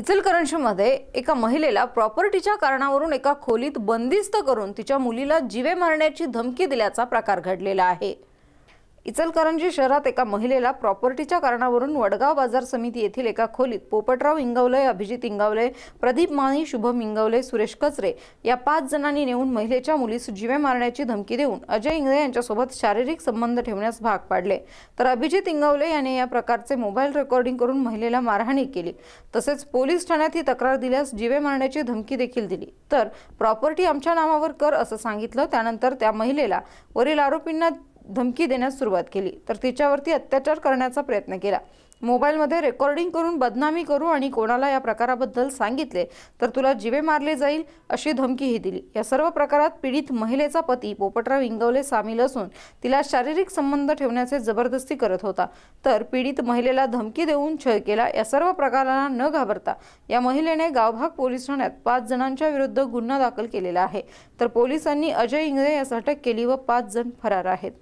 इचलकरंजीमध्ये एका महिलेला प्रॉपर्टीच्या कारणावरून एका खोलीत बंदिस्त करून तिच्या मुलीला जीवे मारण्याची धमकी दिल्याचा प्रकार घडलेला आहे. इचलकरंजी शहरात एका महिलेला प्रॉपर्टीच्या कारणावरून वडगाव बाजार समिती येथील एका खोलीत पोपटराव इंगवले अभिजित इंगवले प्रदीप माळी शुभम इंगवले सुरेश कचरे या पाच जणांनी नेऊन महिलेच्या मुलीस जीवे मारण्याची धमकी देऊन अजय इंगळे यांच्यासोबत शारीरिक संबंध ठेवण्यास भाग पाडले. तर अभिजित इंगवले याने या प्रकारचे मोबाईल रेकॉर्डिंग करून महिलेला मारहाणी केली. तसेच पोलीस ठाण्यात ही तक्रार दिल्यास जीवे मारण्याची धमकी देखील दिली. तर प्रॉपर्टी आमच्या नावावर कर असं सांगितलं. त्यानंतर त्या महिलेला वरील आरोपींना धमकी देण्यास सुरुवात केली. तर तिच्यावरती अत्याचार करण्याचा प्रयत्न केला. मोबाईलमध्ये रेकॉर्डिंग करून बदनामी करू आणि कोणाला या प्रकाराबद्दल सांगितले तर तुला जीवे मारले जाईल अशी धमकीही दिली. या सर्व प्रकारात पीडित महिलेचा पती पोपटराव इंगवले सामील असून तिला शारीरिक संबंध ठेवण्याचे जबरदस्ती करत होता. तर पीडित महिलेला धमकी देऊन छळ केला. या सर्व प्रकाराला न घाबरता या महिलेने गावभाग पोलीस ठाण्यात पाच जणांच्या विरुद्ध गुन्हा दाखल केलेला आहे. तर पोलिसांनी अजय इंगळे यास अटक केली व पाच जण फरार आहेत.